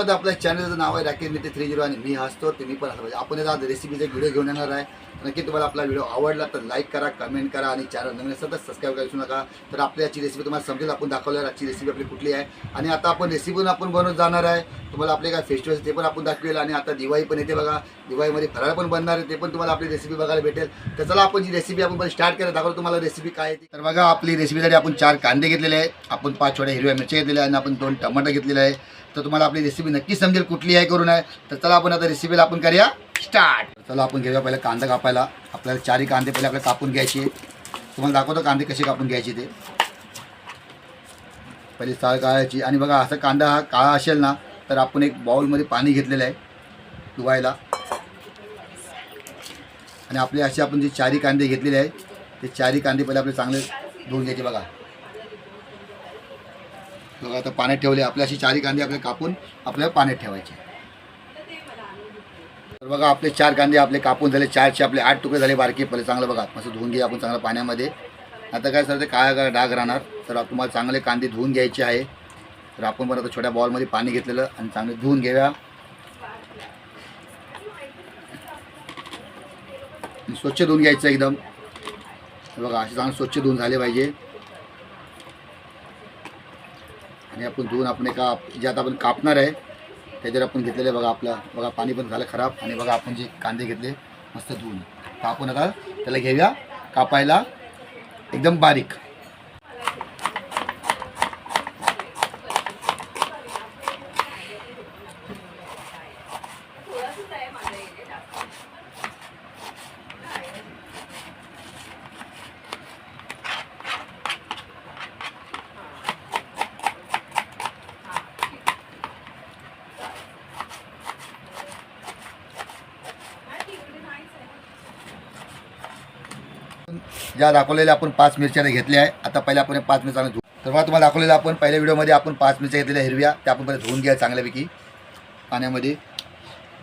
सर्व स्वागत आपल्या चॅनलचं नाव आहे राकेश नेते थ्री झिरो आणि मी हसतो तुम्ही पण हसतो आपण आज रेसिपीचा व्हिडिओ घेऊन येणार आहे. नक्की तुम्हाला आपला व्हिडिओ आवडला तर लाईक करा कमेंट करा आणि चॅनल नवीन सतत तर सबस्क्राईब करू नका. तर आपली याची रेसिपी तुम्हाला समजेल आपण दाखवल्यावर आजची रेसिपी आपली कुठली आहे? आणि आता आपण रेसिपी आपण बनवत जाणार आहे. तुम्हाला आपले काय फेस्टिवल ते पण आपण दाखवेल आणि आता दिवाळी पण येते बघा. दिवाळीमध्ये फराळ पण बनणार आहे ते पण तुम्हाला आपली रेसिपी बघायला भेटेल. तर चला आपण जी रेसिपी आपण स्टार्ट करा दाखवतो तुम्हाला रेसिपी काय आहे ती. तर बघा आपली रेसिपीसाठी आपण चार कांदे घेतलेले आहे आपण पाच छोट्या हिरव्या मिरच्या घेतलेल्या आहे आणि आपण दोन टमाटर घेतलेले आहे तर तुम्हाला आपली रेसिपी नक्की समजेल कुठली आहे करून आहे. तर चला आपण आता रेसिपीला आपण करूया स्टार्ट चला आपण घेऊया पहिला कांदा कापायला. आपल्याला चारही कांदे पहिले आपल्याला कापून घ्यायचे. तुम्हाला दाखवतो कांदे कसे कापून घ्यायचे ते. पहिले चाळ काढायची. आणि बघा असा कांदा हा काळा असेल ना तर आपण एक बाउलमध्ये पाणी घेतलेलं आहे धुवायला. आणि आपले असे आपण जे चारी कांदे घेतलेले आहे ते चारी कांदे पहिले आपले चांगले धुवून घ्यायचे बघा. बघा आता पाण्यात ठेवले आपले अशी चारी कांदे आपले कापून आपल्याला पाण्यात ठेवायचे. तर बघा आपले चार कांदे आपले कापून झाले चारचे आपले आठ तुकडे झाले बारके पहिले चांगलं बघा मस्त धुवून घ्या आपण चांगलं पाण्यामध्ये. आता काय सर ते काळा डाग राहणार तर तुम्हाला चांगले कांदे धुवून घ्यायचे आहे. तर आपण पण आता छोट्या बॉलमध्ये पाणी घेतलेलं आणि चांगले धुवून घेऊया. स्वच्छ धुवून घ्यायचं एकदम. बघा असे चांगले स्वच्छ धुवून झाले पाहिजे. आणि आपण धुवून आपण एका जे आता आपण कापणार आहे त्याच्यावर आपण घेतलेलं बघा आपलं. बघा पाणी पण झालं खराब. आणि बघा आपण जे कांदे घेतले मस्त धुवून. तर आपण आता त्याला घेऊया कापायला. एकदम बारीक. ज्या दाखवलेल्या आपण पाच मिरच्या घेतल्या आहे आता पहिले आपण पाच मिरच्या धुवू तर बघा तुम्हाला दाखवलेलं आपण पहिल्या व्हिडिओमध्ये आपण पाच मिरच्या घेतलेल्या हिरव्या त्या आपण पहिले धुवून घ्या चांगल्यापैकी पाण्यामध्ये.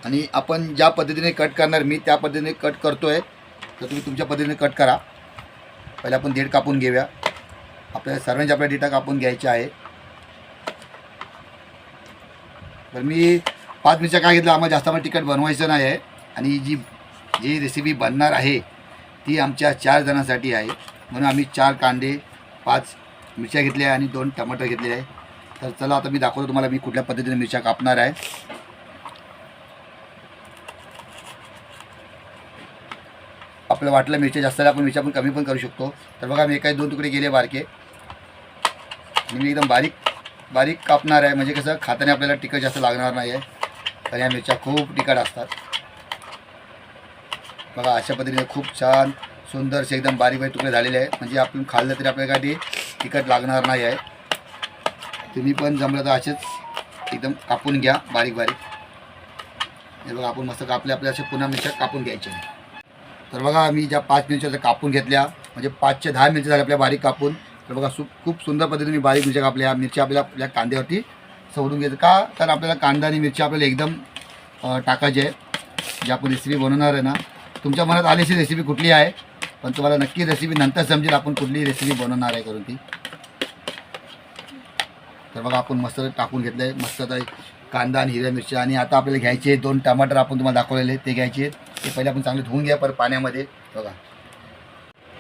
आणि आपण ज्या पद्धतीने कट करणार मी त्या पद्धतीने कट करतो आहे तर तुम्ही तुमच्या पद्धतीने कट करा. पहिले आपण देठ कापून घेऊया. आपल्या सर्वांच्या आपल्या डेटा कापून घ्यायच्या आहे. तर मी पाच मिरच्या काय घेतलं आम्हाला जास्त आम्हाला तिखट बनवायचं नाही आहे. आणि जी जी रेसिपी बनणार आहे ती आमच्या चार जणांसाठी आहे. म्हणून आम्ही चार कांदे पाच मिरच्या घेतल्या आणि दोन टमाटर घेतले आहे. तर चला आता मी दाखवतो तुम्हाला मी कुठल्या पद्धतीने मिरच्या कापणार आहे. आपलं वाटलं मिरच्या जास्त आपण मिरच्या पण कमी पण करू शकतो. तर बघा मी एका दोन तुकडे गेले बारके. आणि मी एकदम बारीक बारीक कापणार आहे. म्हणजे कसं खाताने आपल्याला तिखट जास्त लागणार नाही आहे तर या मिरच्या खूप तिखट असतात. बघा अशा पद्धतीने खूप छान सुंदरसे एकदम बारीक बारीक तुकडे झालेले आहे म्हणजे आपण खाल्लं तरी आपल्यासाठी तिखट लागणार नाही आहे. तुम्ही पण जमलं तर असेच एकदम कापून घ्या बारीक बारीक हे बघा आपण मस्त कापले आपल्या असे पुन्हा मिरच्या कापून घ्यायचे. तर बघा मी ज्या पाच मिरच्या कापून घेतल्या म्हणजे पाचशे दहा मिरच्या झाल्या आपल्या बारीक कापून. तर बघा सु खूप सुंदर पद्धतीने मी बारीक मिरच्या कापल्या. मिरच्या आपल्या आपल्या कांद्यावरती सोडून घ्यायचं. का? तर आपल्याला कांदा आणि मिरची आपल्याला एकदम टाकायची आहे जी आपण रेसिपी बनवणार आहे ना तुमच्या मनात आलीशी रेसिपी कुठली आहे? पण तुम्हाला नक्की रेसिपी नंतर समजेल आपण कुठली रेसिपी बनवणार आहे करून ती. तर बघा आपण मस्त टाकून घेतलं आहे मस्त आता कांदा आणि हिरव्या मिरच्या आणि आता आपल्याला घ्यायचे दोन टमाटर आपण तुम्हाला दाखवलेले ते घ्यायचे ते पहिले आपण चांगले धुवून घ्या पर पाण्यामध्ये. बघा.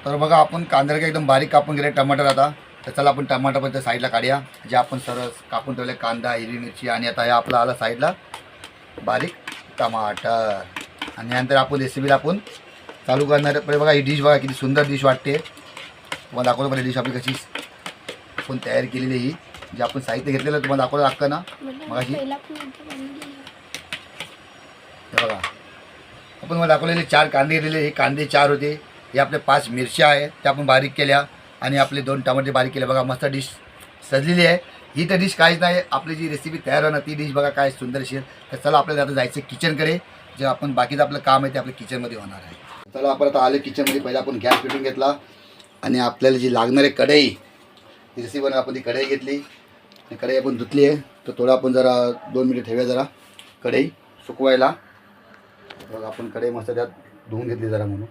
तर बघा आपण कांदा एकदम बारीक कापून गेले टमाटर आता. तर चला आपण टमाटर पण त्या साईडला काढूया. जे आपण सरस कापून ठेवले कांदा हिरवी मिरची आणि आता हे आपला आला साईडला बारीक टमाटर. आणि नंतर आपण रेसिपीला आपण चालू करणार. पहिले बघा ही डिश बघा किती सुंदर डिश वाटते. तुम्हाला दाखवतो पहिले डिश आपली कशी. आपण तयार केलेली ही. जे आपण साहित्य घेतलेलं तुम्हाला दाखवलं लागतं ना. मगाशी? हे. बघा. आपण मला दाखवलेले चार कांदे घेतलेले हे कांदे चार होते. हे आपले पाच मिरच्या आहेत. त्या आपण बारीक केल्या. आणि आपले दोन टमाटे बारीक केले. बघा मस्त डिश सजलेली आहे. ही तर डिश काहीच नाही. आपली जी रेसिपी तयार होणार ती डिश बघा काय सुंदर असेल तर चला आपल्याला आता जायचं किचनकडे जे आपण बाकीचं आपलं काम आहे ते आपल्या किचनमध्ये होणार आहे. चला आपण आता आले किचनमध्ये पहिला आपण गॅस पेटून घेतला. आणि आपल्याला जी लागणारी कढई ती रेसिपी बनवून आपण ती कढई घेतली. आणि कढई आपण धुतली आहे. तर थोडं आपण जरा दोन मिनिट ठेवूया जरा. कढई सुकवायला. बघा आपण कढई मस्त त्यात धुवून घेतली जरा म्हणून.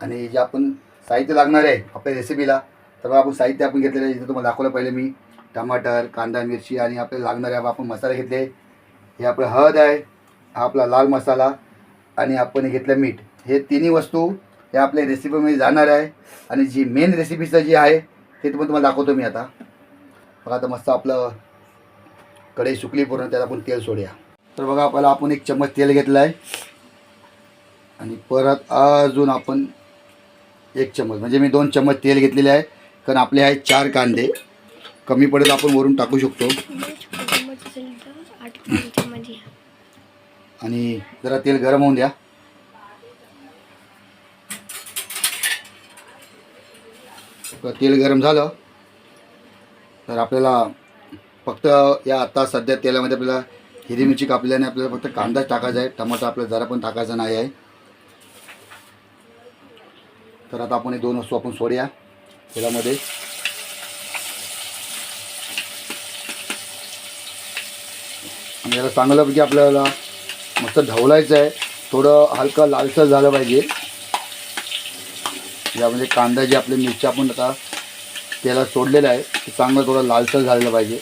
आणि जे आपण साहित्य लागणार आहे आपल्या रेसिपीला तर आपण साहित्य आपण घेतलेलं आहे. इथं तुम्हाला दाखवलं पहिले मी. टमाटर कांदा मिरची आणि आपल्याला लागणारे आपण मसाले घेतले. हे आपलं हळद आहे हा आपला लाल मसाला आणि आपण घेतलं मीठ. हे तिन्ही वस्तू हे आपल्या रेसिपीमध्ये जाणार आहे. आणि जी मेन रेसिपीचं जी आहे ते पण तुम्हाला दाखवतो मी आता. बघा आता मस्त आपलं कढई सुकली पूर्ण त्यात आपण तेल सोडूया. तर बघा आपल्याला आपण एक चम्मच तेल घेतलं आहे आणि परत अजून आपण एक चम्मच म्हणजे मी दोन चम्मच तेल घेतलेले आहे. कारण आपले आहे चार कांदे. कमी पडेल आपण वरून टाकू शकतो चम्मच असेल तर आठ चमचे घ्या आणि जरा तेल गरम होऊन द्या. तेल गरम झालं तर आपल्याला फक्त या आता सध्या तेलामध्ये आपल्याला हिरवी मिरची कापल्याने आपल्याला फक्त कांदाच टाकायचा आहे. टमाटर आपल्याला जरा पण टाकायचा नाही आहे. तर आता आपण हे दोन वस्तू आपण सोडूया तेलामध्ये. आणि याला चांगल्यापैकी आपल्याला मस्त ढवलायचं आहे. थोडं हलकं लालसर झालं पाहिजे. यामध्ये कांदा जे आपले मिरच्या आपण आता त्याला सोडलेलं आहे ते चांगलं थोडं लालसर झालेलं पाहिजे.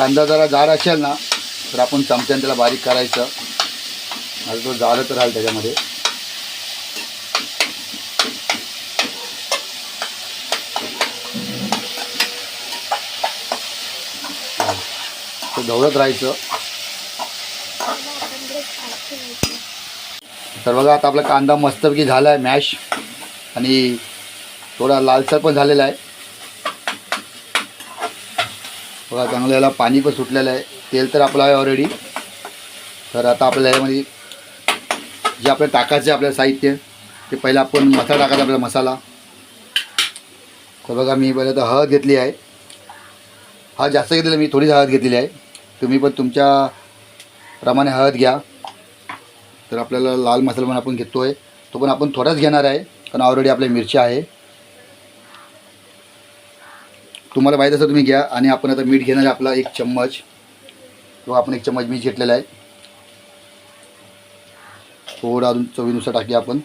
कांदा जरा जाड असेल ना तर आपण चमच्याने त्याला बारीक करायचं. आता तो जाडच राहील त्याच्यामध्ये. तो ढवळत राहायचं. तर बघा आता आपला कांदा मस्तपैकी झाला आहे मॅश. आणि थोडा लालसर पण झालेला आहे. बघा चांगलं याला पाणी पण सुटलेलं आहे. तेल तर आपलं आहे ऑलरेडी तर आता आपल्याला यामध्ये जे आपलं टाकायचं आहे आपलं साहित्य ते पहिलं आपण मसाला टाकायचा आपला मसाला. तर बघा मी पहिलं तर हळद घेतली आहे. हा जास्त घेतलेलं मी थोडीच हळद घेतलेली आहे. तुम्ही पण तुमच्या प्रमाणे हळद घ्या. तर आपल्याला लाल मसाला पण आपण घेतो आहे तो पण आपण थोडाच घेणार आहे कारण ऑलरेडी आपल्या मिरच्या आहे. तुम्हाला माहीत असं तुम्ही घ्या. आणि आपण आता मीठ घेणार आहे आपला एक चम्मच. किंवा आपण एक चम्मच मीठ घेतलेला आहे. थोडं अजून चवीनुसार टाकूया आपण.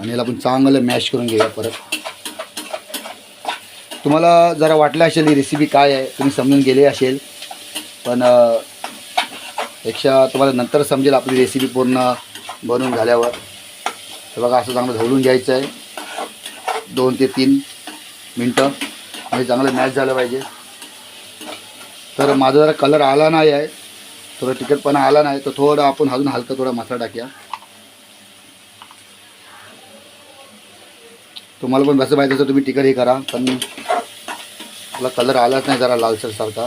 आणि याला आपण चांगलं मॅश करून घेऊया परत. तुम्हाला जरा वाटलं असेल ही रेसिपी काय आहे तुम्ही समजून गेले असेल. पण पेक्षा तुम्हाला नंतर समजेल आपली रेसिपी पूर्ण बनवून झाल्यावर. तर बघा असं चांगलं धवलून घ्यायचं आहे. दोन ते तीन. मिनटं. हे चांगलं मॅच झालं पाहिजे. तर माझा जरा कलर आला नाही आहे. थोडं तिखटपणा आला नाही. तर थोडं आपण अजून हलका थोडा मसाला टाकूया. तुम्हाला पण कसं पाहिजे तर तुम्ही तिखट हे करा. पण मला कलर आलाच नाही जरा लालसर सारखा.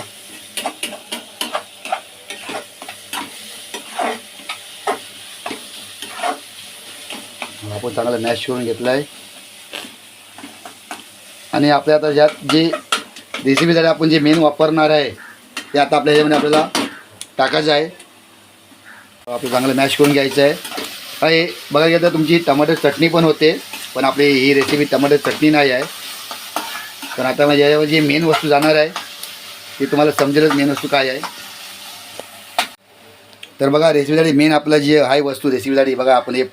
आपण चांगला मॅश करून घेतलं आहे आणि आपल्या आता ज्यात जे रेसिपीसाठी आपण जे मेन वापरणार आहे ते आता आपल्या ह्याच्यामध्ये आपल्याला टाकायचं आहे. आपलं चांगलं मॅश करून घ्यायचं आहे. हे बघायला गेलं तर तुमची टमाटर चटणी पण होते पण आपली ही रेसिपी टमाटर चटणी नाही आहे. पण आता म्हणजे याच्यावर जी मेन वस्तू जाणार आहे ती तुम्हाला समजेलच मेन वस्तू काय आहे. तर बघा रेसिपीसाठी मेन आपलं जे आहे वस्तू रेसिपीसाठी बघा आपण हे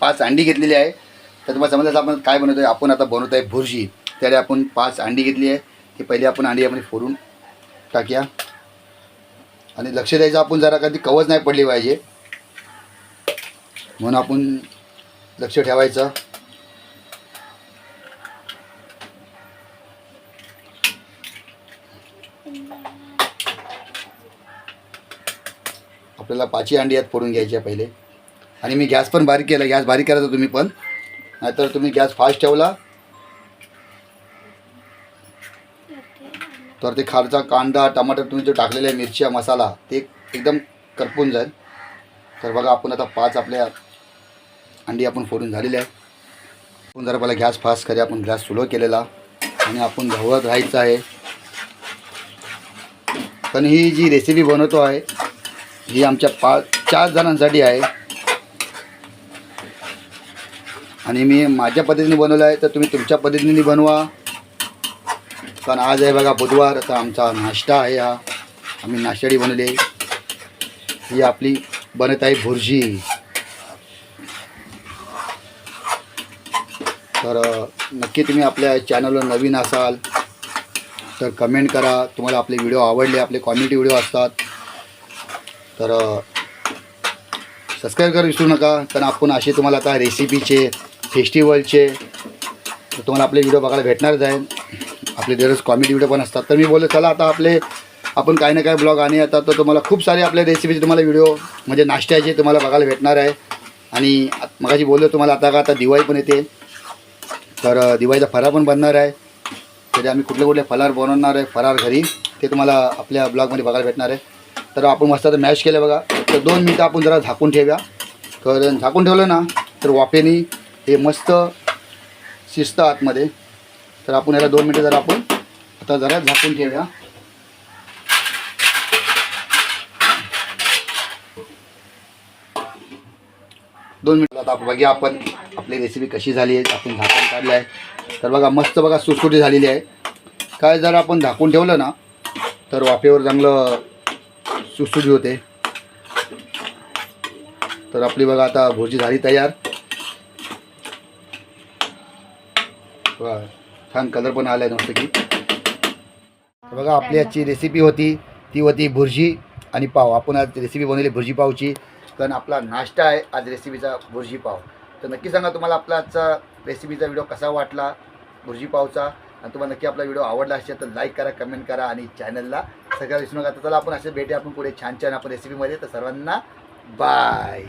पाच अंडी घेतलेली आहे. तर तुम्हाला समजायचं आपण काय बनवतो आहे आपण आता बनवतो आहे भुर्जी त्यासाठी आपण पाच अंडी घेतली आहे. ती पहिली आपण अंडी आपण फोडून टाकूया. आणि लक्ष द्यायचं आपण जरा कधी कवच नाही पडली पाहिजे. म्हणून आपण लक्ष ठेवायचं. आपल्याला पाचही अंडी यात फोडून घ्यायची आहे पहिले. आणि मी गॅस पण बारीक केला गॅस बारीक करायचा तुम्ही पण. नाहीतर तुम्ही गॅस फास्ट ठेवला. तर ते खालचा कांदा टमाटर तुम्ही जो टाकलेला आहे मिरच्या मसाला ते एकदम करपून जाईल. तर बघा आपण आता पाच आपल्या अंडी आपण फोडून झालेली आहे आपण जरा पहिला गॅस फास्ट करी आपण गॅस सुलो केलेला. आणि आपण धवत राहायचं आहे. पण ही जी रेसिपी बनवतो आहे ही आमच्या पाच चार जणांसाठी आहे. आणि मी माझ्या पद्धतीने बनवलं आहे तर तुम्ही तुमच्या पद्धतीने बनवा. कारण आज आहे बघा बुधवार तर आमचा नाश्ता आहे हा. आम्ही नाश्ताडी बनवली. ही आपली बनत आहे भुर्जी. तर नक्की तुम्ही आपल्या चॅनलवर नवीन असाल तर कमेंट करा. तुम्हाला आपले व्हिडिओ आवडले आपले कॉमेडी व्हिडिओ असतात. तर सबस्क्राईब करा विसरू नका. कारण आपण असे तुम्हाला आता रेसिपीचे फेस्टिवलचे तुम्हाला आपले व्हिडिओ बघायला भेटणारच आहे आपले दररोज कॉमेडी व्हिडिओ पण असतात. तर मी बोलले चला आता आपले आपण काही ना काही ब्लॉग आणि आता तर तुम्हाला खूप सारे आपल्या रेसिपीचे तुम्हाला व्हिडिओ म्हणजे नाश्त्याचे तुम्हाला बघायला भेटणार आहे. आणि मगाशी बोललो तुम्हाला आता का आता दिवाळी पण येते. तर दिवाळीचा फरार पण बनणार आहे. तरी आम्ही कुठले कुठले फलार बनवणार आहे फरार घरी ते तुम्हाला आपल्या ब्लॉगमध्ये बघायला भेटणार आहे. तर आपण मस्त आता मॅश केलं बघा. तर दोन मिनटं आपण जरा झाकून ठेव्या. तर झाकून ठेवलं ना तर वाफेनी हे मस्त शिजतं आतमध्ये. तर आपण याला दोन मिनटं जरा आपण आता जरा झाकून ठेवूया. दोन मिनटं आता आपण आपण आपली रेसिपी कशी झाली आहे आपण झाकून काढलं आहे. तर बघा मस्त बघा सुटसुटी झालेली आहे. काय जर आपण झाकून ठेवलं ना तर वाफेवर चांगलं सुटसुटी होते. तर आपली बघा आता भुर्जी झाली तयार. बघा छान कलर पण आला आहे मस्त की. बघा आपली आजची रेसिपी होती. ती होती भुर्जी आणि पाव. आपण आज रेसिपी बनवली भुर्जी पावची. कारण आपला नाश्ता आहे आज रेसिपीचा भुर्जी पाव. तर नक्की सांगा तुम्हाला आपला आजचा रेसिपीचा व्हिडिओ कसा वाटला भुर्जी पावचा? आणि तुम्हाला नक्की आपला व्हिडिओ आवडला असेल तर लाईक करा कमेंट करा आणि चॅनलला सगळ्या विसरू नका. तर चला आपण असे भेटे आपण पुढे छान छान आपण रेसिपीमध्ये तर सर्वांना बाय